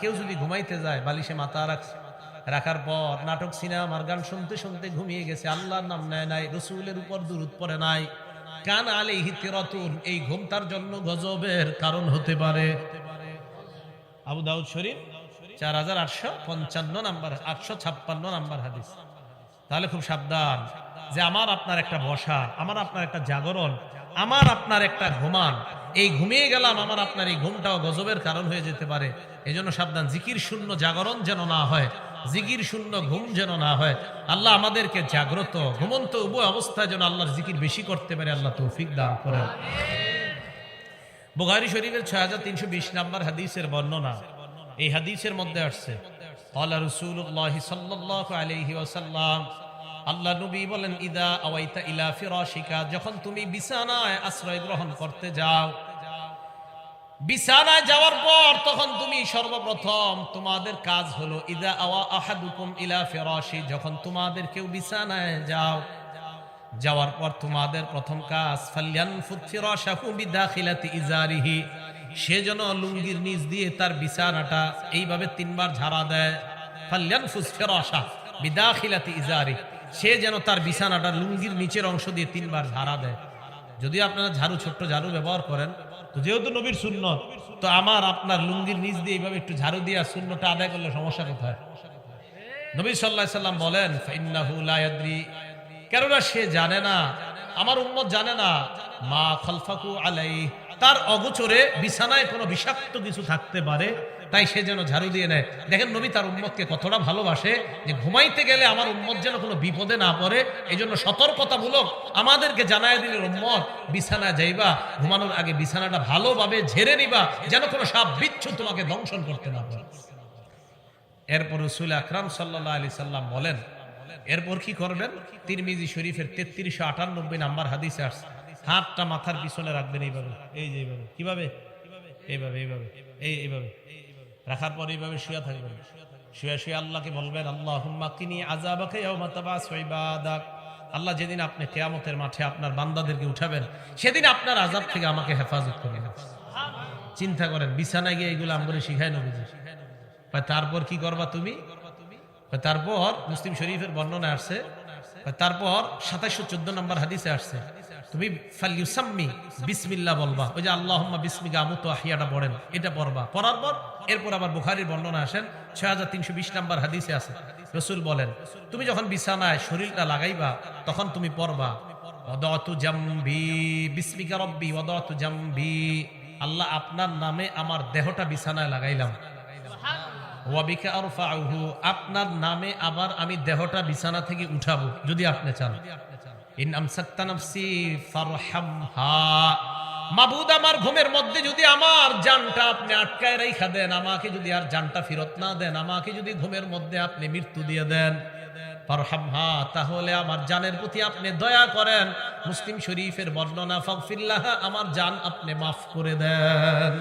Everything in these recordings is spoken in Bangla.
কেউ যদি ঘুমাইতে যায়, বালিশে মাথা রাখছে। রাখার পর নাটক সিনেমার গান শুনতে শুনতে ঘুমিয়ে গেছে, আল্লাহর নাম নেয় নাই, রসুলের উপর দূরত পড়ে নাই। কান আলে হিতিরতুন এই ঘুম জন্য গজবের কারণ হতে পারে। আবু দাউদ শরীফ, চার হাজার আটশো পঞ্চান্ন নাম্বার, আটশো ছাপ্পান্ন নাম্বার হাদিস। তাহলে খুব সাবধান যে আমার আপনার একটা বসা, আমার আপনার একটা জাগরণ আমার আপনার একটা ঘুমান। এই ঘুমিয়ে গেলাম, আমার আপনার এই ঘুমটাও গজবের কারণ হয়ে যেতে পারে। এই জন্য সাবধান, জিকির শূন্য জাগরণ যেন না হয়, জিকির শূন্য ঘুম যেন না হয়। আল্লাহ আমাদেরকে জাগ্রত, ঘুমন্ত উভয় অবস্থায় যেন আল্লাহর জিকির বেশি করতে পারে, আল্লাহ তৌফিক দান করেন। বুখারী শরীফের ছয় হাজার তিনশো বিশ নাম্বার হাদিসের বর্ণনা। এই হাদিসের মধ্যে আসছে আল্লাহ রসুল্লাহ সাল্লাহ আলহি ওসাল্লাম আল্লাহ নবী বলেন, ইদা আওয়াইতা ইলা ফিরাশিকা যখন তুমি বিছানায় আশ্রয় গ্রহণ করতে যাও। বিছানায় যাওয়ার পর তখন তুমি সর্বপ্রথম তোমাদের কাজ হলো, ইদা আওয়া আহাদুকুম ইলা ফিরাশি যখন তোমাদের কেউ বিছানায় যাও। যাওয়ার পর তোমাদের প্রথম কাজ ফাল্যান ফুতফিরাশাহু বিদাখিলাতি ইজারিহি সে যেন লুঙ্গির নিচ দিয়ে তার বিছানাটা এইভাবে তিনবার ঝাড়া দেয়। ফাল্যান ফুসফিরাশা বিদাখিলাতি ইজারি সে যেন তার বিছানাটা লুঙ্গির নিচের অংশ দিয়ে তিনবার ঝাড়া দেয়। যদি আপনারা ঝাড়ু, ছোট্ট ঝাড়ু ব্যবহার করেন, তো যেহেতু নবীর সুন্নত, তো আমার আপনার লুঙ্গির নিচ দিয়ে এইভাবে একটু ঝাড়ু দিয়ে শূন্যটা আদায় করলে সমস্যা কোথায়? নবী সাল্লাহ সাল্লাম বলেন, ফাইন্নাহু কেননা সে জানে না, আমার উম্মত জানে না, মা খলফাকু আলাই তার অগোচরে বিছানায় কোনো বিষাক্ত কিছু থাকতে পারে, তাই সে যেন ঝাড়ু দিয়ে নেয়। দেখেন নবী তার উম্মতকে কতটা ভালোবাসে যে ঘুমাইতে গেলে আমার উম্মত যেন কোনো বিপদে না পড়ে। এই জন্য সতর্কতামূলক আমাদেরকে জানায় দিলেন, উম্মত বিছানা যাইবা, ঘুমানোর আগে বিছানাটা ভালোভাবে ঝেড়ে নিবা, যেন কোনো সাপ বিচ্ছু তোমাকে দংশন করতে না পারে। এরপর রসুল আকরাম সাল্লাহ আলি সাল্লাম বলেন, এরপর কি করবেন? তিরমিজি শরীফের তেত্রিশশো আটানব্বই নাম্বার হাদিসে আসছে হাতটা মাথার পিছনে রাখবেন এইভাবে। এই যে এইভাবে। কীভাবে? এইভাবে এইভাবে। এই, এইভাবে। রাখার পর এইভাবে শুয়ে থাকবেন। শুয়ে শুয়ে আল্লাহকে বলবেন আল্লাহ কিনি আজাবাকে আল্লাহ যেদিন আপনি কেয়ামতের মাঠে আপনার বান্দাদেরকে উঠাবেন, সেদিন আপনার আজাব থেকে আমাকে হেফাজত করবেন। চিন্তা করেন, বিছানায় গিয়ে এগুলো আমরে শিখায় কয়, তারপর কি করবা তুমি? তারপর মুসলিম শরীফের বর্ণনা আসছে তারপর সাতাইশো চোদ্দ নম্বর হাদিসে আসছে তুমি ফালিউসাম্মি বিসমিল্লাহ বলবা। ওই যে আল্লাহ বিসমিকা আমুত আহিয়াটা পড়েন, এটা পড়বা। পড়ার পর এরপর আবার বুখারির বর্ণনা আসেন ছয় হাজার তিনশো বিশ নম্বর হাদিসে আছে। রসুল বলেন, তুমি যখন বিছানায় শরীরটা লাগাইবা, তখন তুমি পড়বা ওদাতু জাম্বি, বিসমিকা রব্বি ওদাতু জাম্বি। আল্লাহ আপনার নামে আমার দেহটা বিছানায় লাগাইলাম। ওয়াবিকা আরফাউহু, আপনার নামে আবার আমি দেহটা বিছানা থেকে উঠাবো, যদি আপনি চান। ইন আমসাক্তা নাফসি ফারহামহা। মাবুদ, আমার ঘুমের মধ্যে যদি আমার জানটা আপনি আটকায় রেখা দেন, আমাকে যদি আর জানটা ফেরত না দেন, আমাকে যদি ঘুমের মধ্যে আপনি মৃত্যু দিয়ে দেন, ফারহামহা, তাহলে আমার জানের প্রতি আপনি দয়া করেন, মুসলিম শরীফের বর্ণনা ফাগফিল্লাহ আমার জান আপনি মাফ করে দেন।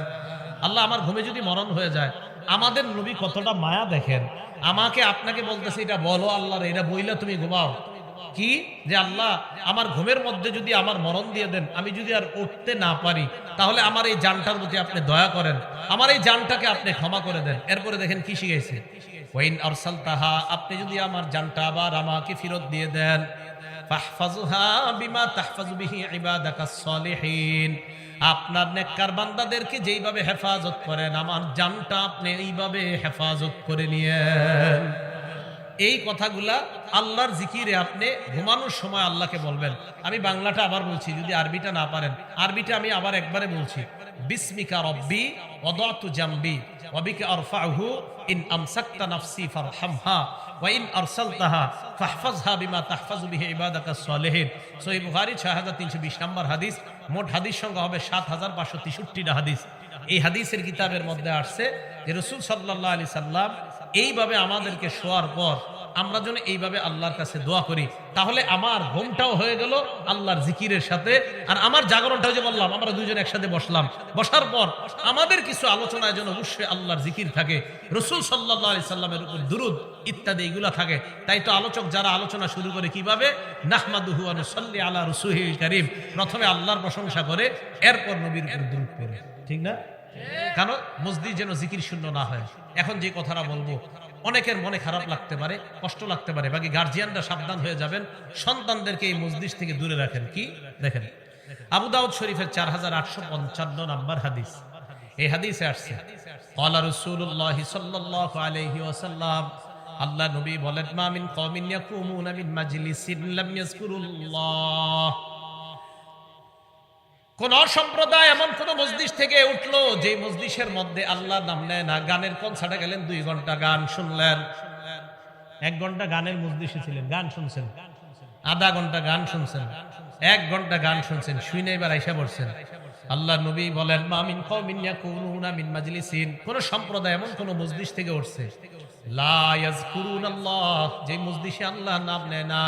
আল্লাহ আমার ঘুমে যদি মরণ হয়ে যায়, আমাদের নবী কতটা মায়া দেখেন। আমাকে আপনাকে বলতেছে, এটা বলো আল্লাহর, এটা বইলে তুমি ঘুমাও। কি? যে আল্লাহ, আমার ঘুমের মধ্যে যদি আমার মরণ দিয়ে দেন, আমি যদি আর উঠতে না পারি, তাহলে আমার এই জানটার প্রতি আপনি দয়া করেন। আমার এই জানটাকে আপনি ক্ষমা করে দেন। এরপরে দেখেন কি শিখেছে ওয়াইন আরসাল তাহা আপনি যদি আমার জানটা আবার আমাকে ফেরত দিয়ে দেন আপনার নেককার বান্দাদেরকে যেইভাবে হেফাজত করেন, আমার জানটা আপনি এইভাবে হেফাজত করে নিয়েন। এই কথাগুলা আল্লাহর জিকিরে আপনি ঘুমানোর সময় আল্লাহকে বলবেন। আমি বাংলাটা আবার বলছি, যদি আরবিটা না পারেন। আরবিটা আমি আবার একবারে বলছি। বিসমিকা রব্বি ওয়াদাতু জামবি ওয়াবিকা আরফাহু ইন আমসাকতা নাফসি ফারহামহা ওয়া ইন আরসালতাহা ফাহফাজহা বিমা তাহফাজু বিহি ইবাদাকাস সালিহিন। সহিহ বুখারী 6320 নম্বর হাদিস। মোট হাদিস সংখ্যা হবে 7563টা হাদিস। এই হাদিসের কিতাবের মধ্যে আসছে যে রাসূল সাল্লাল্লাহু আলাইহি সাল্লাম এইভাবে আমাদেরকে শোয়ার পর আমরা যেন এইভাবে আল্লাহর কাছে দোয়া করি। তাহলে আমার ঘুমটাও হয়ে গেল আল্লাহর জিকিরের সাথে। আর আমার জাগরণটাও যে বললাম, আমরা দুজন একসাথে বসলাম। বসার পর আমাদের কিছু আলোচনায় যেন অবশ্যই আল্লাহর জিকির থাকে। রসুল সাল্লাহ আলি সাল্লামের উপর দুরুদ ইত্যাদি এগুলা থাকে। তাই তো আলোচক যারা আলোচনা শুরু করে কীভাবে? নাহমাদুহু সাল্লি আল্লাহ রসুহি করিম। প্রথমে আল্লাহর প্রশংসা করে, এরপর নবীর দুরুদ করে ঠিক না? কেন? মসজিদ যেন জিকির শূন্য না হয়। এখন যে কথাটা বলব, অনেকের মনে খারাপ লাগতে পারে, কষ্ট লাগতে পারে। বাকি গার্জিয়ানরা সাবধান হয়ে যাবেন। সন্তানদেরকে এই মসজিদ থেকে দূরে রাখেন। কি? দেখেন। আবু দাউদ শরীফের চার হাজার আটশো পঞ্চান্ন নাম্বার হাদিস। এই হাদিসে আসছে কলা রসুল্লাহ সাল্লাহ আলহি ওসাল্লাম আল্লাহ নবী বলেন মামিন কমিন ইয়াকুমুনা মিন মাজলিসিন, লাম ইয়াজকুরুল্লাহ। কোন সম্প্রদায় এমন কোন মসজিদ থেকে উঠল যে মসজিদের মধ্যে আল্লাহ নাম নেয় না। গানের কনসার্টে গেলেন দুই ঘণ্টা গান শুনলেন। এক ঘণ্টা গানের মসজিদে ছিলেন, গান শুনছেন। আধা ঘণ্টা গান শুনছেন। এক ঘণ্টা গান শুনছেন শুনে এবার আইসা পড়ছেন। আল্লাহ নবী বলেন মামিন কওমিন ইয়াকুনুনা মিন মাজলিসিন। কোন সম্প্রদায় এমন কোন মসজিদ থেকে উঠছে যে মসজিদে আল্লাহ নাম নেয় না।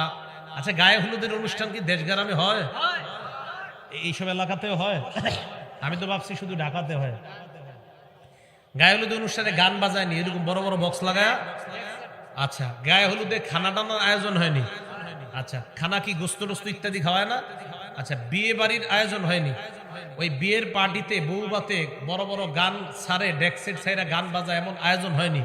আচ্ছা গায়ে হলুদের অনুষ্ঠান কি দেশ গ্রামে হয়? এইসব এলাকাতেও হয়? আমি তো ভাবছি শুধু ঢাকাতে হয়। গায়ে হলুদ অনুষ্ঠানে গান বাজায়নি, এরকম বড় বড় বক্স লাগায়? আচ্ছা গায়ে হলুদে খানা টানার আয়োজন হয়নি? আচ্ছা খানা কি গোস্ত টোস্ত ইত্যাদি খাওয়ায় না? আচ্ছা বিয়ে বাড়ির আয়োজন হয়নি? ওই বিয়ের পার্টিতে বউ বাতে বড় বড় গান সারে ডেকসেট সাইরা গান বাজায় এমন আয়োজন হয়নি?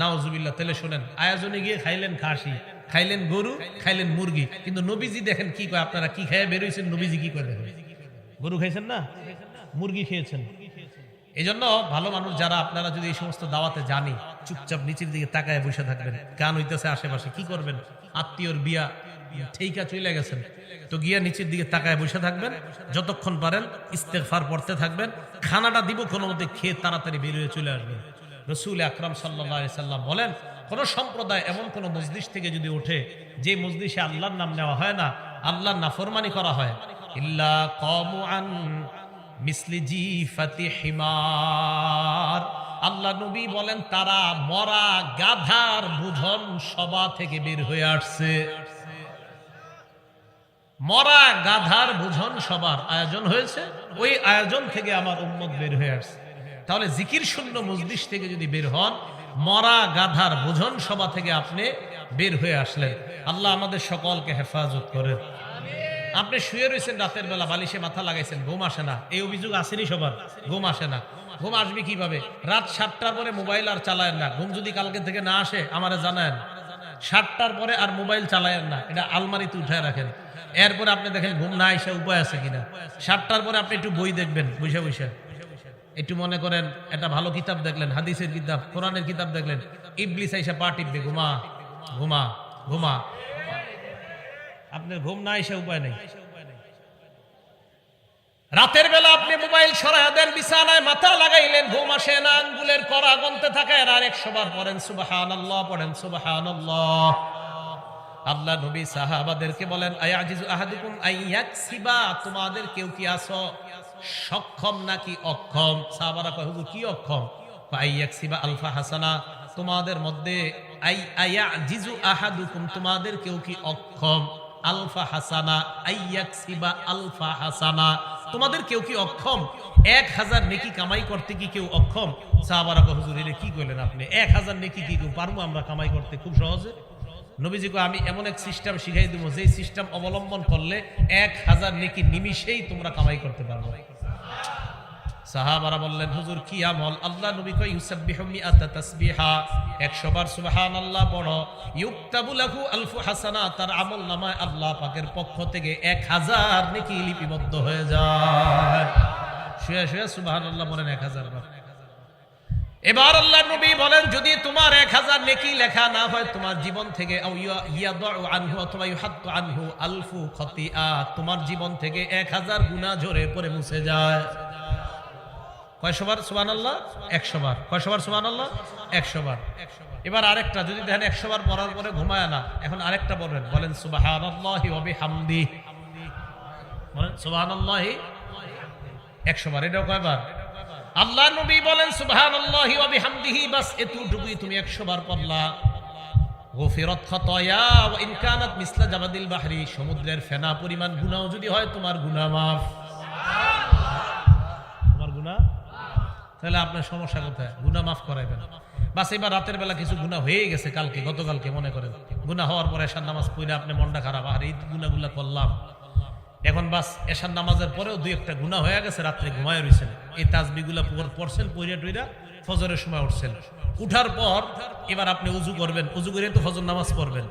নাওজুবিল্লাহ তেলে শোনেন, আয়োজনে গিয়ে খাইলেন খাসি। খাইলেন গরু খাইলেন মুরগি। কিন্তু নবীজি দেখেন কি কয় আপনারা কি খেয়ে বেরোইছেন নবীজি কি করে দেখেন? গরু খাইছেন না? মুরগি খেয়েছেন। এই জন্য ভালো মানুষ যারা আপনারা যদি এই সমস্ত দাওয়াতে জানি চুপচাপ নিচের দিকে তাকায় বসে থাকবেন। গান হইতেছে আশেপাশে কি করবেন? আত্মীয়র বিয়া ঠিকা চলে গেছেন। তো গিয়া নিচের দিকে তাকায় বসে থাকবেন যতক্ষণ পারেন ইস্তেগফার পড়তে থাকবেন। খানাটা দিব কোনো মধ্যে খেয়ে তাড়াতাড়ি বেরিয়ে চলে আসবেন। রসুল আকরাম সাল্লাহ সাল্লাম বলেন কোন সম্প্রদায় এমন কোন মসজিদ থেকে যদি ওঠে, যে মসজিদে আল্লাহর নাম নেওয়া হয় না, আল্লাহর নাফরমানি করা হয়। ইল্লা কমু আল্লাহ নবী বলেন, তারা মরা গাধার বুঝন সভা থেকে বের হয়ে আসছে। মরা গাধার বুঝন সবার আয়োজন হয়েছে, ওই আয়োজন থেকে আমার উম্মত বের হয়ে আসছে। তাহলে জিকির শূন্য মসজিদ থেকে যদি বের হন মরা গাধার বুঝন সভা থেকে আপনি বের হয়ে আসলেন। আল্লাহ আমাদের সকলকে হেফাজত করেন। আপনি শুয়ে রয়েছেন রাতের বেলা, বালিশে মাথা লাগাইছেন, ঘুম আসে না। এই অভিযোগ আসেনি সবার, ঘুম আসে না। ঘুম আসবে কীভাবে? রাত সাতটার পরে মোবাইল আর চালায়েন না। ঘুম যদি কালকে থেকে না আসে, আমারে জানায়েন। সাতটার পরে আর মোবাইল চালায়েন না। এটা আলমারিতে উঠায় রাখেন। এরপরে আপনি দেখেন ঘুম না এসে উপায় আছে কিনা। সাতটার পরে আপনি একটু বই দেখবেন বুঝে বুঝে একটু মনে করেন, একটা ভালো কিতাব দেখলেন, হাদিসের কিতাব, কোরআনের কিতাব দেখলেন, ইবলিস আইসা পা টিপবে, ঘুমা ঘুমা ঘুমা। আপনার ঘুম না এসে উপায় নেই। রাতের বেলা আপনি মোবাইল সরাই দেন, বিছানায় মাথা লাগাইলেন, ঘুম আসে না, আঙ্গুলের করা গন্তে থাকে, আর একশো বার পড়েন সুবাহান আল্লাহ পড়েন সুবাহান আল্লাহ আল্লাহ নবী সাহাবাদেরকে বলেন, আয়াজিজু আহাদুকুম আইয়াকসিবা তোমাদের কেউ কি আছো? সক্ষম নাকি অক্ষম? সাহাবারা কয়, হুজুর, কি অক্ষম? আইয়াকসিবা আলফা হাসানা, তোমাদের মধ্যে আই আয়াজিজু আহাদুকুম, তোমাদের কেউ কি অক্ষম? আলফা হাসানা আইয়াকসিবা আলফা হাসানা, তোমাদের কেউ কি অক্ষম? এক হাজার নেকি কামাই করতে কি কেউ অক্ষম? সাহাবারা হুজুর এটা কি করলেন আপনি? এক হাজার নেকি কি কেউ পারব আমরা কামাই করতে খুব সহজে? নবীজিকে আমি এমন এক সিস্টেম শিখাই দিব যে সিস্টেম অবলম্বন করলে এক হাজার নেকি নিমিশেই তোমরা কামাই করতে পারবে। সাহাবারা বললেন, হুজুর, কি আমল? আল্লাহ নবী মিআতা তাসবিহা। 100 বার সুবহানাল্লাহ পড়ো। ইউক্তাবু লাহু আলফু হাসানা তার আমল নামায় আল্লাহ পাকের পক্ষ থেকে 1000 নেকি লিপিবদ্ধ হয়ে যায়। শুয়ে শুয়ে সুবহানাল্লাহ বলেন 1000 বার। এবার আল্লাহ নবী বলেন, যদি তোমার এক হাজার নেকি লেখা না হয়, তোমার জীবন থেকে আনহু অথবা আনহু আলফু খতিয়া তোমার জীবন থেকে এক হাজার গুণা ঝরে পরে মুছে যায়। কয়শো বার? সুবান আল্লাহ একশো বার। কয়শো বার? সুবান আল্লাহ একশো বার। এবার আরেকটা, যদি দেখেন একশো বার পড়ার পরে ঘুমায় না, এখন আরেকটা বলবেন বলেন সুবাহান আল্লাহি অবি হামদি বলেন সুবাহান আল্লাহি একশো বার। এটাও কয়বার? আল্লাহ নবী বলেন সুবহানাল্লাহি ওয়া বিহামদিহি বাস এতটুকুই তুমি 100 বার পড়লা। গফিরাত খাতায়া ওয়া ইন কানাত মিসলা জাবাদিল বাহরি সমুদ্রের ফেনা পরিমাণ গুনাহ যদি হয় তোমার গুনাহ তোমার গুনাহ? তাহলে আপনার সমস্যা কোথায়? গুনাহ maaf করাইবেন। বাস এবার রাতের বেলা কিছু গুনাহ হয়ে গেছে কালকে গতকালকে মনে করেন। গুনাহ হওয়ার পরে এশার নামাজ পড়ে আপনি মনটা খারাপ। আর এই গুনাহগুলো করলাম। এখন বাস এশার নামাজের পরেও দুই একটা গুণা হয়ে গেছে, রাত্রে ঘুমায় রয়েছেন এই তাজবিগুলা পুকুর পড়ছেন পইরা টইরা ফজরের সময় উঠছেন। উঠার পর এবার আপনি উজু করবেন। উজু করে তো ফজর নামাজ পড়বেন।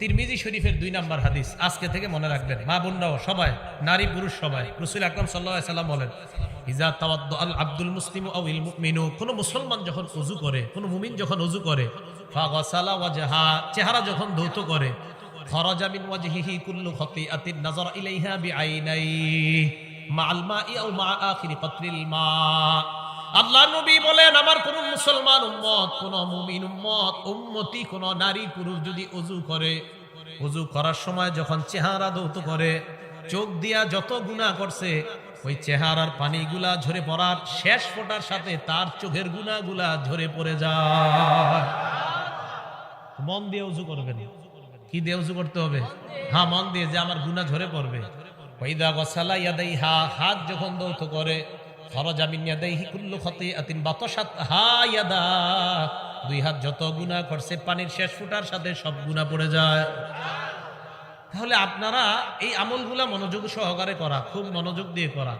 তিরমিজি শরীফের দুই নাম্বার হাদিস, আজকে থেকে মনে রাখবেন। মা বোনরাও সবাই, নারী পুরুষ সবাই, রসুল আকরম সাল্লাহ সাল্লাম বলেন, ইজা তাওয়াদ্দু আল আব্দুল মুসলিম আও ইল মুমিনু কোন মুসলমান যখন উজু করে, কোন মুমিন যখন উজু করে ফাগাসালা ওয়াজহা চেহারা যখন ধৌত করে নারী পুরুষ যদি উজু করে করার সময় যখন চেহারা ধৌত করে, চোখ দিয়া যত গুণা করছে, ওই চেহারার পানিগুলা ঝরে পড়ার শেষ ফোটার সাথে তার চোখের গুণাগুলা ঝরে পড়ে যায়। মন দিয়ে উজু করবেন। কি দিয়ে উজু করতে হবে? হ্যাঁ মন দিয়ে, যে আমার গুণা ঝরে পড়বে। ওইদা গসালা ইয়াদাই হা হাত যখন দৌত করে খরজা মিন ইয়াদাইহি কুল্লু খাতিআতিন বাতাসাত, হা ইয়াদা। দুই হাত যত গুনাহ করছে, পানির শেষ ফুটার সাথে সব গুনাহ পড়ে যায়। তাহলে আপনারা এই আমলগুলা মনোযোগ সহকারে করা, খুব মনোযোগ দিয়ে করা।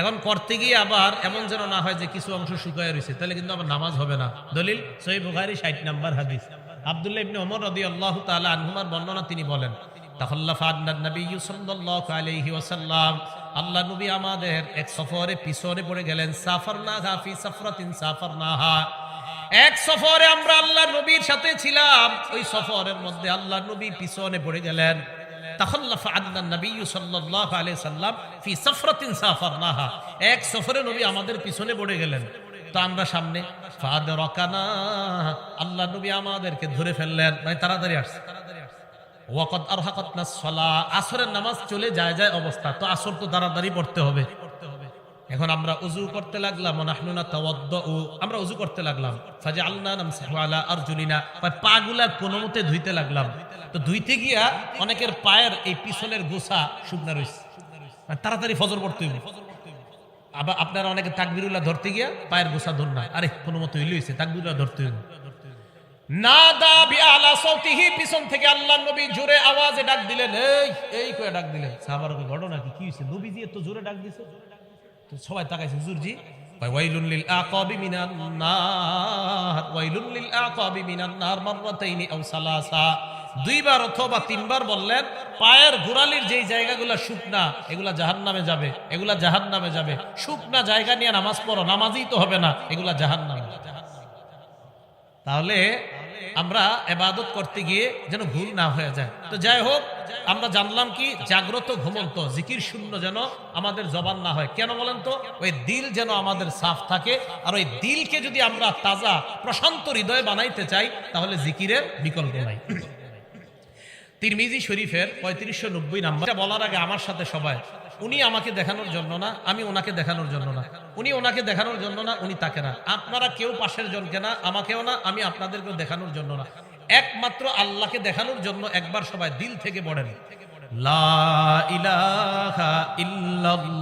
এখন করতে গিয়ে আবার এমন যেন না হয় যে কিছু অংশ শুকায় রয়েছে তাহলে কিন্তু আমার নামাজ হবে না। দলিল সহি বুখারি ষাট নাম্বার হাদিস। আব্দুল্লাহ ইবনে ওমর রাদিয়াল্লাহু তাআলা আনহুমার বর্ণনা তিনি বলেন, তাখাল্লাফা আন্নান নবী সাল্লাল্লাহু আলাইহি ওয়াসাল্লাম, আল্লাহ নবী আমাদের এক সফরে পিছনে পড়ে গেলেন সাফারনা ফি সাফরাতিন সাফারনাহা। এক সফরে আমরা আল্লাহ নবীর সাথে ছিলাম, ওই সফরের মধ্যে আল্লাহ নবী পিছনে পড়ে গেলেন, তাখাল্লাফা আন্নান নবী সাল্লাল্লাহু আলাইহি সাল্লাম ফি সাফরাতিন সাফারনাহা। এক সফরে নবী আমাদের পিছনে পড়ে গেলেন। তো আমরা সামনে আল্লাহ নবী আমাদেরকে ধরে ফেললেন মানে তাড়াতাড়ি আসছে। ওয়াকদ আরহাকাতনা সলা আসরের নামাজ চলে যায় যায় অবস্থা, তো আসর তো তাড়াতাড়ি পড়তে হবে। এখন আমরা উজু করতে লাগলাম আমরা উজু করতে লাগলাম। ফাজা আল্লাহ আরজুলিনা পাগুলা কোনো মতে ধুইতে লাগলাম। তো ধুইতে গিয়া অনেকের পায়ের এই পিছনের গোসা শুকনা রয়েছে মানে তাড়াতাড়ি ফজর পড়তে হইব। আবার আপনারা অনেকে তাকবিরুল্লাহ ধরতে গিয়া পায়ের গোসা ধর না আরে, কোনো মতো হইলে হয়েছে তাকবিরুল্লাহ ধরতে হইব নাদা বিআলা সাউতিহি, পিছন থেকে নবী জোরে আওয়াজে ডাক দিলেন ডাক ঘটনা কি এত জোরে ডাক তো সবাই তাকাইছে ওয়াইলুন লিল ওয়াইলুন লিল দুইবার অথবা তিনবার বললেন, পায়ের গোড়ালির যেই জায়গাগুলো শুকনা এগুলা জাহান্নামে যাবে, এগুলা জাহান্নামে যাবে। শুকনা জায়গা নিয়ে নামাজ পড়ো, নামাজই তো হবে না, এগুলা জাহান্নামে তাহলে আমরা এবাদত করতে গিয়ে যেন ভুল না হয়ে যায়। তো যাই হোক, আমরা জানলাম কি, জাগ্রত ঘুমন্ত, জিকির শূন্য যেন আমাদের জবান না হয়। কেন বলেন তো? ওই দিল যেন আমাদের সাফ থাকে, আর ওই দিলকে যদি আমরা তাজা, প্রশান্ত হৃদয় বানাইতে চাই, তাহলে জিকিরের বিকল্প নাই। তিরমিজি শরীফের পঁয়ত্রিশশো নব্বই নাম্বার। বলার আগে আমার সাথে সবাই, উনি আমাকে দেখানোর জন্য না, আমি ওনাকে দেখানোর জন্য না। উনি ওনাকে দেখানোর জন্য না, উনি তাকে না। আপনারা কেউ পাশের জনকে না, আমাকেও না, আমি আপনাদেরকেও দেখানোর জন্য না। একমাত্র আল্লাহকে দেখানোর জন্য একবার সবাই দিল থেকে পড়েন লা ইলাহা ইল্লাল্লাহ।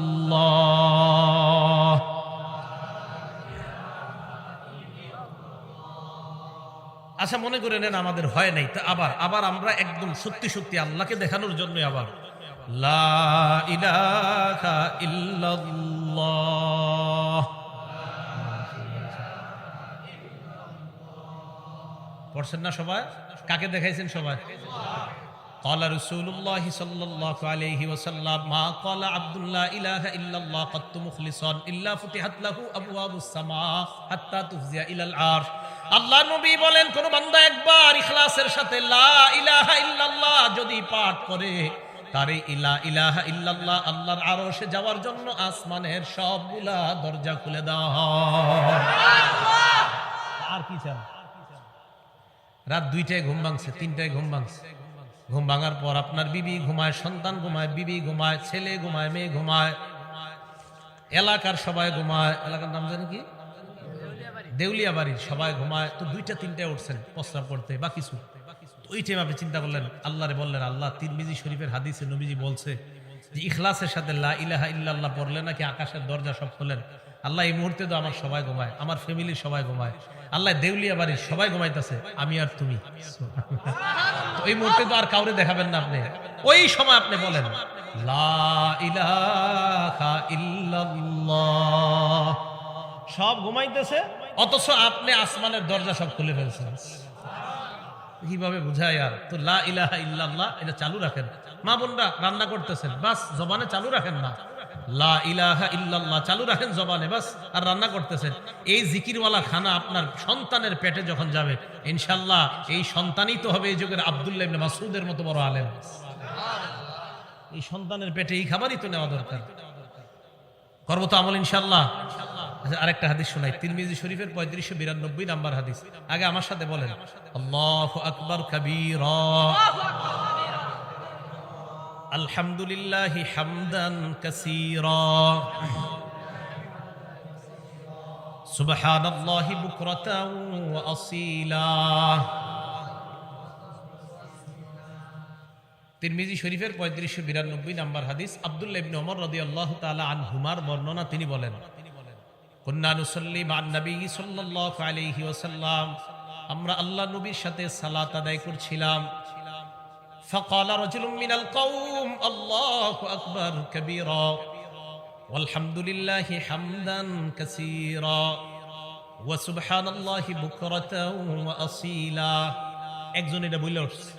আচ্ছা মনে করে নেন আমাদের হয় নাই তা আবার আবার আমরা একদম সত্যি সত্যি আল্লাহকে দেখানোর জন্য আবার লা ইলাহা ইল্লাল্লাহ পড়ছেন না সবাই কাকে দেখাইছেন সবাই قال رسول الله صلى الله عليه وسلم ما قال عبد الله إله إلا الله قد مخلصا إلا فتحت له أبواب السماء حتى تفزع إلى العرش আল্লাহ নবী বলেন কোন বান্দা একবার ইখলাসের সাথে লা ইলাহা ইল্লাল্লাহ যদি পাঠ করে তারে ইলা ইলাহা ইল্লাল্লাহ আল্লাহর আরশে যাওয়ার জন্য আসমানের সবগুলা দরজা খুলে দেওয়া হয় আর কি চান? রাত দুইটায় ঘুম ভাঙছে তিনটায় ঘুম ভাঙছে। ঘুম ভাঙার পর আপনার বিবি ঘুমায় সন্তান ঘুমায় বিবি ঘুমায় ছেলে ঘুমায় মেয়ে ঘুমায়। এলাকার সবাই ঘুমায়। এলাকার নাম জানি কি? দেউলিয়া বাড়ির সবাই ঘুমায়, তো দুইটা, তিনটায় উঠছেন, প্রস্রাব করতে, বা কিছু। তো ওই টাইম আপনি চিন্তা করলেন, আল্লাহরে বললেন, আল্লাহ তিরমিজি শরীফের হাদিসে নবীজি বলছে যে, ইখলাসের সাথে লা ইলাহা ইল্লাল্লাহ পড়লে নাকি আকাশের দরজা সব খোলেন? আল্লাহ, এই মুহূর্তে তো আমার সবাই ঘুমায়, আমার ফ্যামিলির সবাই ঘুমায়। আল্লাহ, দেউলিয়া বাড়ির সবাই ঘুমাইতেছে, আমি আর তুমি। তো এই মুহূর্তে তো আর কাউরে দেখাবেন না আপনি। ওই সময় আপনি বলেন, লা সব ঘুমাইতেছে অথচ আপনি আসমানের দরজা সব খুলে ফেলছেন। কীভাবে বুঝায় আর। তো ইলাহা ইল্লাল্লাহ, এটা চালু রাখেন। মা বোনরা রান্না করতেছেন, বাস জবানে চালু রাখেন না। লা ইলাহা ইল্লাল্লাহ, চালু রাখেন জবানে, বাস আর রান্না করতেছেন। এই জিকিরওয়ালা খানা আপনার সন্তানের পেটে যখন যাবে, ইনশাল্লাহ এই সন্তানই তো হবে এই যুগের আব্দুল্লাহ ইবনে মাসুদের মতো বড় আলেম। এই সন্তানের পেটে এই খাবারই তো নেওয়া দরকার। করব তো আমল ইনশাল্লাহ। আচ্ছা, আরেকটা হাদিস শোনাই। তিরমিজি শরীফের পঁয়ত্রিশশো বিরানব্বই নাম্বার হাদিস। আগে আমার সাথে বলেন। আল্লাহ আকবর কবির। আলহামদুলিল্লাহ হামদান কাসীরা। সুবহানাল্লাহি বুকরাতাও ওয়া আসীলা। তিরমিজি শরীফের পঁয়ত্রিশশো বিরানব্বই নাম্বার হাদিস। আব্দুল্লাহ ইবনে ওমর রাদিয়াল্লাহু তাআলা আনহুমার বর্ণনা তিনি বলেন। কুন্না নুসাল্লি মা'আন নবী সাল্লাল্লাহু আলাইহি ওয়াসাল্লাম আমরা আল্লাহ নবীর সাথে সালাত আদায় করছিলাম فقال رجل من القوم الله أكبر كبيرا والحمد لله حمدا كثيرا وسبحان الله بكرة وأصيلا একজন এটা বলে উঠছে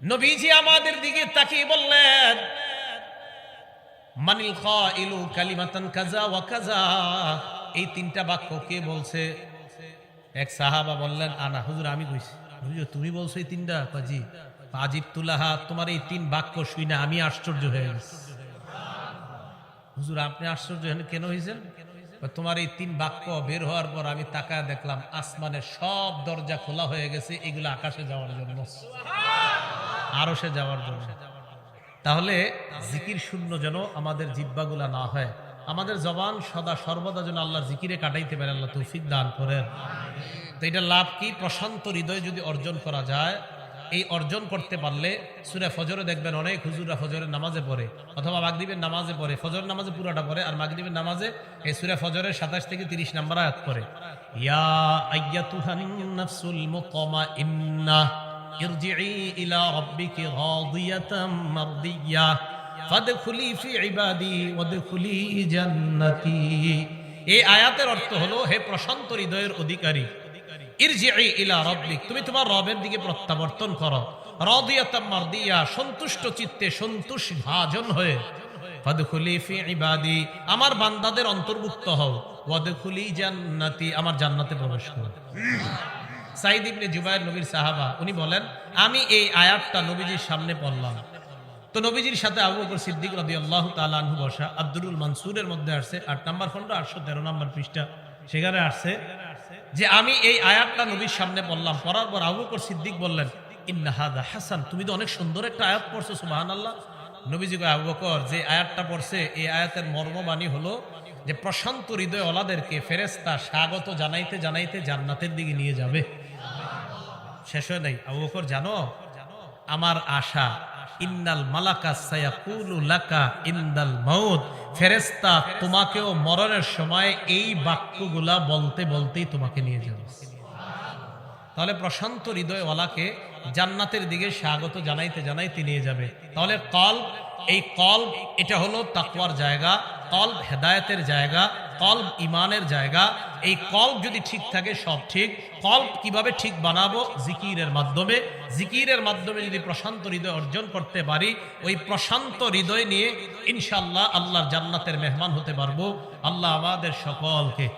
নবীজি আমাদের দিকে তাকিয়ে বললেন মানিল খাইলু কালিমাতান কাজা ওয়া কাজা। এই তিনটা বাক্য কে বলছে? এক সাহাবা বললেন আনা হুজুর আমি কইছি। হুজুর তুমি বলছো এই তিনটা? কাজী আজিব তুলাহা তোমার এই তিন বাক্য শুই না আমি আশ্চর্য হয়ে গেছি। হুজুর আপনি আশ্চর্য হন কেন হয়েছেন তোমার এই তিন বাক্য বের হওয়ার পর আমি তাকায় দেখলাম আসমানের সব দরজা খোলা হয়ে গেছে এগুলো আকাশে যাওয়ার জন্য। আরও সে যাওয়ার জন্য। তাহলে জিকির শূন্য যেন আমাদের জিব্বাগুলা না হয়। আমাদের জবান সদা সর্বদা যেন আল্লাহর জিকিরে কাটাইতে পারে, আল্লাহ তৌফিক দান করেন। তো এটা লাভ কি? প্রশান্ত হৃদয় যদি অর্জন করা যায়, এই অর্জন করতে পারলে সুরে ফজরে দেখবেন অনেক হুজুরা ফজরের নামাজে পড়ে, অথবা মাগরিবের নামাজে পড়ে ফজর নামাজে পুরাটা পড়ে, আর মাগরিবের নামাজে এই সুরে ফজরের সাতাশ থেকে তিরিশ নাম্বার আয়াত করে ইয়া আইয়াতুহান নাফসুল মুতমাইন্নাহ ارجعي إلى ربك راضية مرضية فادخلي في عبادي وادخلي جنتي এই আয়াতের অর্থ হলো হে প্রশান্ত হৃদয়ের অধিকারী ইরজিই ইলা রব্বিক তুমি তোমার রবের দিকে প্রত্যাবর্তন করো রাদিয়াতাম মারদিয়া সন্তুষ্ট চিত্তে সন্তুষ্ট ভাজন হয়ে ফাদখুলি ফি ইবাদি আমার বান্দাদের অন্তর্ভুক্ত হও ওয়াদখুলি জান্নাতি আমার জান্নাতে প্রবেশ করো সাইদ ইবনে জুবাইর নবীর সাহাবা উনি বলেন আমি এই আয়াতটা নবীজির সামনে পড়লাম। তো নবীজির সাথে আবু বকর সিদ্দিক রাদিয়াল্লাহু তাআলা আনহু বসা আব্দুরুল মানসুরের মধ্যে আসছে আট নাম্বার খন্ড আটশো তেরো নাম্বার পৃষ্ঠা সেখানে আসছে যে আমি এই আয়াতটা নবীর সামনে পড়লাম। পড়ার পর আবু বকর সিদ্দিক বললেন ইন্না হাদা হাসান তুমি তো অনেক সুন্দর একটা আয়াত পড়ছো সুবহানাল্লাহ। নবীজি কয়, আবু বকর যে আয়াতটা পড়ছে এই আয়াতের মর্মবাণী হলো যে প্রশান্ত হৃদয় ওলাদেরকে ফেরেস্তা স্বাগত জানাইতে জানাইতে জান্নাতের দিকে নিয়ে যাবে। শেষ হয় নাই। আবু বকর, জানো? আমার আশা, ইন্নাল মালাকা সায়াকুলু লাকা ইন্দাল মাউত। ফেরেশতা তোমাকেও মরণের সময় এই বাক্যগুলা বলতে বলতেই তোমাকে নিয়ে যাবে। তাহলে প্রশান্ত হৃদয়ওয়ালাকে জান্নাতের দিকে স্বাগত জানাইতে জানাইতে নিয়ে যাবে। তাহলে কল এই কল এটা হলো তাকওয়ার জায়গা কল হেদায়েতের জায়গা কল ইমানের জায়গা। এই কল যদি ঠিক থাকে, সব ঠিক। কল কীভাবে ঠিক বানাবো? জিকিরের মাধ্যমে। জিকিরের মাধ্যমে যদি প্রশান্ত হৃদয় অর্জন করতে পারি, ওই প্রশান্ত হৃদয় নিয়ে ইনশাল্লাহ আল্লাহর জান্নাতের মেহমান হতে পারব। আল্লাহ আমাদের সকলকে